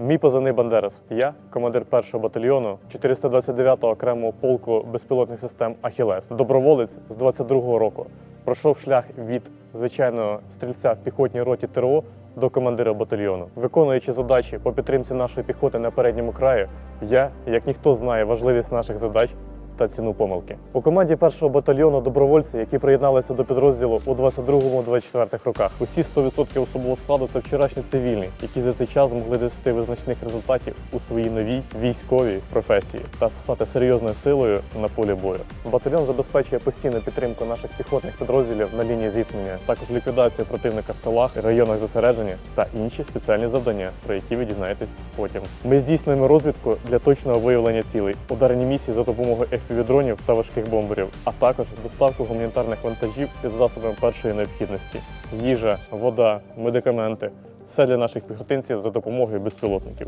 Мій позивний Бандерас. Я командир першого батальйону 429-го окремого полку безпілотних систем Ахілес. Доброволець з 22-го року. Пройшов шлях від звичайного стрільця в піхотній роті ТРО до командира батальйону. Виконуючи задачі по підтримці нашої піхоти на передньому краї, я, як ніхто, знає важливість наших задач та ціну помилки. У команді першого батальйону добровольці, які приєдналися до підрозділу у 22-24 роках. Усі 100% особового складу це вчорашні цивільні, які за цей час змогли досягти визначних результатів у своїй новій військовій професії та стати серйозною силою на полі бою. Батальйон забезпечує постійну підтримку наших піхотних підрозділів на лінії зіткнення, також ліквідацію противника в тилах, районах зосередження та інші спеціальні завдання, про які ви дізнаєтесь потім. Ми здійснюємо розвідку для точного виявлення цілей, ударні місії за допомогою FPV-дронів та важких бомберів, а також доставку гуманітарних вантажів із засобами першої необхідності: їжа, вода, медикаменти. Все для наших піхотинців за допомогою безпілотників.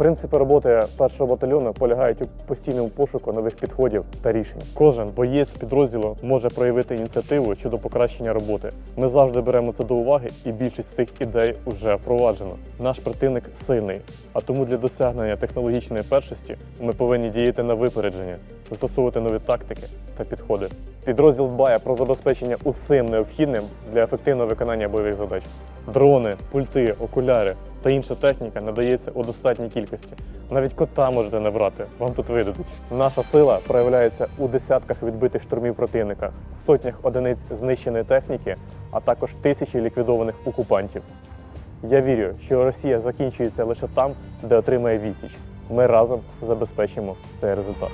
Принципи роботи першого батальйону полягають у постійному пошуку нових підходів та рішень. Кожен боєць підрозділу може проявити ініціативу щодо покращення роботи. Ми завжди беремо це до уваги, і більшість цих ідей вже впроваджено. Наш противник сильний, а тому для досягнення технологічної першості ми повинні діяти на випередження, застосовувати нові тактики та підходи. Підрозділ дбає про забезпечення усім необхідним для ефективного виконання бойових задач. Дрони, пульти, окуляри та інша техніка надається у достатній кількості. Навіть кота можете набрати, вам тут видадуть. Наша сила проявляється у десятках відбитих штурмів противника, сотнях одиниць знищеної техніки, а також тисячі ліквідованих окупантів. Я вірю, що Росія закінчується лише там, де отримає відсіч. Ми разом забезпечимо цей результат.